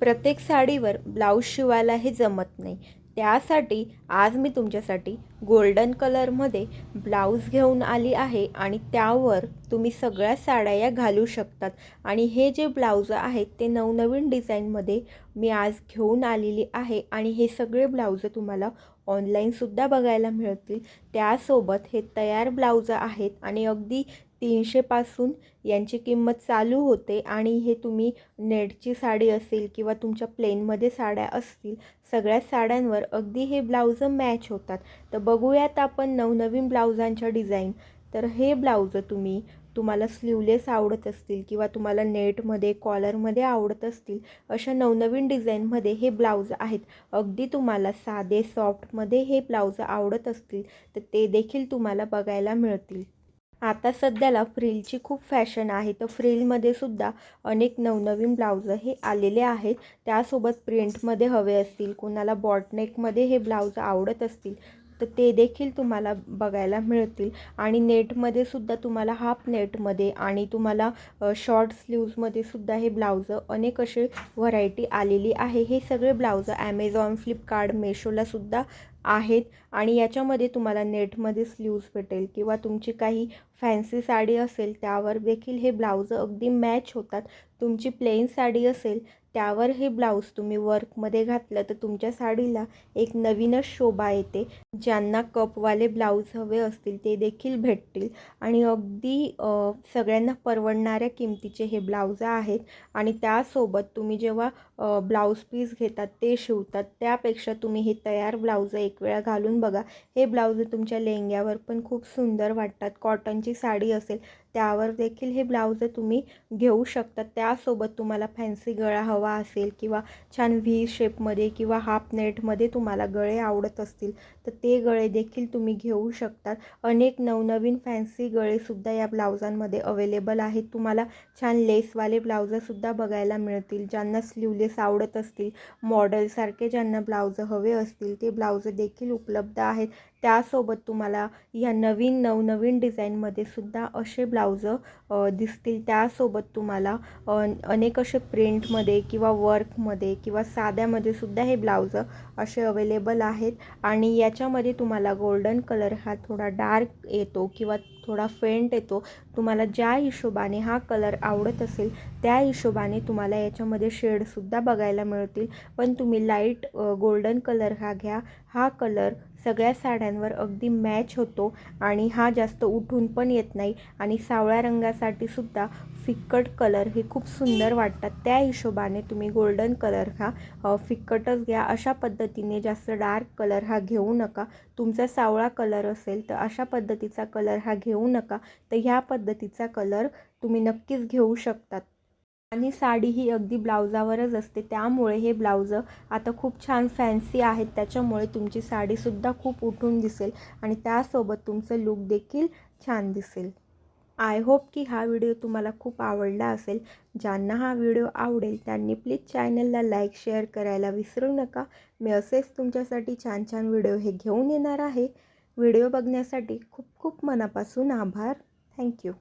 प्रत्येक साडीवर ब्लाऊज शिवायला हे जमत नाही. त्यासाठी आज मी तुमच्यासाठी गोल्डन कलरमध्ये ब्लाऊज घेऊन आली आहे आणि त्यावर तुम्ही सगळ्या साड्या या घालू शकतात. आणि हे जे ब्लाऊज आहेत ते नवनवीन डिझाईनमध्ये मी आज घेऊन आलेली आहे आणि हे सगळे ब्लाऊज तुम्हाला ऑनलाईनसुद्धा बघायला मिळतील. त्यासोबत हे तयार ब्लाऊज आहेत आणि अगदी तीनशेपासून यांची किंमत चालू होते आणि हे तुम्ही नेटची साडी असेल किंवा तुमच्या प्लेनमध्ये साड्या असतील सगळ्या साड्यांवर अगदी हे ब्लाऊज मॅच होतात. तर बघूयात आपण नवनवीन ब्लाऊजांच्या डिझाईन. तर हे ब्लाऊज तुम्ही तुम्हाला स्लीवलेस आवडत असतील किंवा तुम्हाला नेटमध्ये कॉलरमध्ये आवडत असतील अशा नवनवीन डिझाईनमध्ये हे ब्लाऊज आहेत. अगदी तुम्हाला साधे सॉफ्टमध्ये हे ब्लाऊज आवडत असतील तर ते देखील तुम्हाला बघायला मिळतील. आता सध्याला फ्रिलची खूप फॅशन आहे तर फ्रिलमध्ये सुद्धा अनेक नवनवीन ब्लाऊज हे आलेले आहेत. त्यासोबत प्रिंटमध्ये हवे असतील कोणाला बॉटनेकमध्ये हे ब्लाऊज आवडत असतील तर ते देखील तुम्हाला बघायला मिळतील. आणि नेटमध्ये सुद्धा तुम्हाला हाफ नेटमध्ये आणि तुम्हाला शॉर्ट स्लीव्जमध्ये सुद्धा हे ब्लाऊज अनेक असे व्हरायटी आलेली आहे. हे सगळे ब्लाऊज ॲमेझॉन फ्लिपकार्ट मेशोलासुद्धा आहेत. आणि याच्यामध्ये तुम्हाला नेटमध्ये स्लीव्ज भेटेल किंवा तुमची काही फॅन्सी साडी असेल त्यावर देखील हे ब्लाऊज अगदी मॅच होतात. तुमची प्लेन साडी असेल त्यावर हे ब्लाऊज तुम्ही वर्कमध्ये घातलं तर तुमच्या साडीला एक नवीनच शोभा येते. ज्यांना कपवाले ब्लाऊज हवे असतील ते देखील भेटतील. आणि अगदी सगळ्यांना परवडणाऱ्या किमतीचे हे ब्लाऊज आहेत. आणि त्यासोबत तुम्ही जेव्हा ब्लाऊज पीस घेतात ते शिवतात त्यापेक्षा तुम्ही हे तयार ब्लाऊज एक वेळा घालून बघा. हे ब्लाऊज तुमच्या लेहंग्यावर पण खूप सुंदर वाटतात. कॉटनची साडी असेल त्यावर देखील हे ब्लाऊज तुम्ही घेऊ शकता. त्यासोबत तुम्हाला फॅन्सी गळा हवा असेल किंवा छान व्ही शेपमध्ये किंवा हाफ नेटमध्ये तुम्हाला गळे आवडत असतील तर ते गळे देखील तुम्ही घेऊ शकतात अनेक नवनवीन फॅन्सी गळेसुद्धा या ब्लाऊजांमध्ये अवेलेबल आहेत. तुम्हाला छान लेसवाले ब्लाऊजसुद्धा बघायला मिळतील ज्यांना स्लीवलेस आवडत असतील मॉडेलसारखे ज्यांना ब्लाऊज हवे असतील ते ब्लाऊज देखील उपलब्ध आहेत. त्यासोबत तुम्हाला ह्या नवीन नवनवीन डिझाईनमध्ये सुद्धा असे ब्लाउजं दिसतील. त्यासोबत तुम्हाला अनेक असे प्रिंटमध्ये किंवा वर्कमध्ये किंवा साध्यामध्ये सुद्धा हे ब्लाऊज असे अवेलेबल आहेत. आणि याच्यामध्ये तुम्हाला गोल्डन कलर हा थोडा डार्क येतो किंवा थोडा फेंट येतो. तुम्हाला ज्या हिशोबाने हा कलर आवडत असेल त्या हिशोबाने तुम्हाला याच्यामध्ये शेडसुद्धा बघायला मिळतील. पण तुम्ही लाइट गोल्डन कलर हा घ्या. हा कलर सगळ्या साड्यांवर अगदी मॅच होतो आणि हा जास्त उठून पण येत नाही आणि सावळ्या रंगासाठी सुद्धा फिक्कट कलर हे खूप सुंदर वाटतात. त्या हिशोबाने तुम्ही गोल्डन कलर हा फिक्कटच घ्या. अशा पद्धतीने जास्त डार्क कलर हा घेऊ नका. तुमचा सावळा कलर असेल तर अशा पद्धतीचा कलर हा घेऊ नका. तर ह्या पद्धतीचा कलर तुम्ही नक्कीच घेऊ शकतात. आणि साडी ही अगदी ब्लाउजावरच असते. त्यामुळे हे ब्लाऊज आता खूप छान फॅन्सी आहेत. त्याच्यामुळे तुमची साडीसुद्धा खूप उठून दिसेल आणि त्यासोबत तुमचं लुक देखील छान दिसेल. आय होप की हा व्हिडिओ तुम्हाला खूप आवडला असेल. ज्यांना हा व्हिडिओ आवडेल त्यांनी प्लीज चॅनलला लाईक शेअर करायला विसरू नका. मी असेच तुमच्यासाठी छान छान व्हिडिओ हे घेऊन येणार आहे. व्हिडिओ बघण्यासाठी खूप खूप मनापासून आभार. थँक्यू